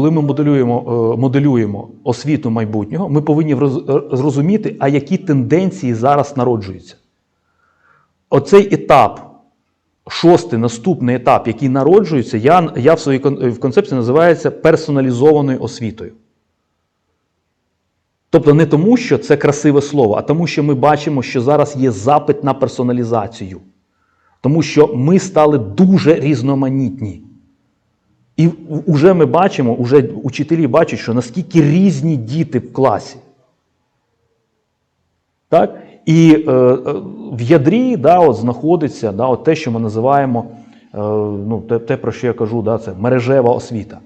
коли ми моделюємо, е, моделюємо освіту майбутнього, ми повинні зрозуміти, а які тенденції зараз народжуються. Оцей етап, шостий наступний етап, який народжується, я, я в своїй в концепції називається персоналізованою освітою. Тобто не тому, що це красиве слово, а тому, що ми бачимо, що зараз є запит на персоналізацію. Тому що ми стали дуже різноманітні. І вже ми бачимо, вже учителі бачать, що наскільки різні діти в класі. Так? І е, е, в ядрі да, от знаходиться да, от те, що ми називаємо, е, ну, те, те, про що я кажу, да, це мережева освіта.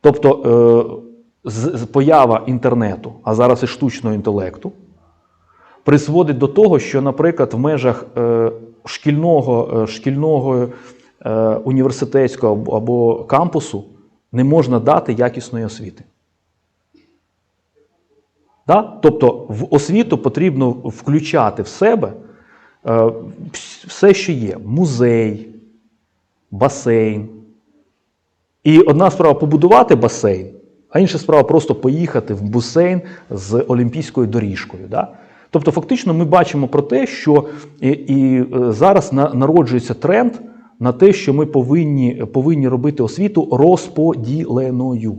Тобто е, з, поява інтернету, а зараз і штучного інтелекту, призводить до того, що, наприклад, в межах е, шкільного, е, шкільного університетського або- кампусу не можна дати якісної освіти. Да? Тобто в освіту потрібно включати в себе е, все, що є: музей, басейн. І одна справа побудувати басейн, а інша справа просто поїхати в басейн з олімпійською доріжкою. Да? Тобто, фактично, ми бачимо про те, що і, і е, зараз на- народжується тренд на те, що ми повинні, повинні робити освіту розподіленою.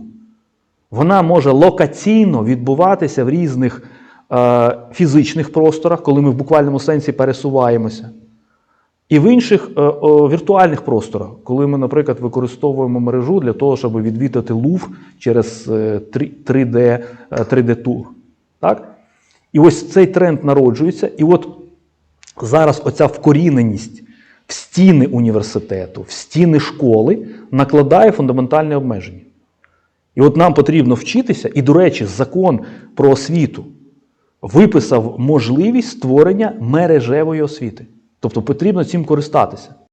Вона може локаційно відбуватися в різних е, фізичних просторах, коли ми в буквальному сенсі пересуваємося. І в інших е, о, віртуальних просторах, коли ми, наприклад, використовуємо мережу для того, щоб відвідати Лув через е, 3D, е, 3D-тур. Так? І ось цей тренд народжується. І от зараз оця вкоріненість в стіни університету, в стіни школи накладає фундаментальне обмеження. І от нам потрібно вчитися, і, до речі, закон про освіту виписав можливість створення мережевої освіти. Тобто потрібно цим користатися.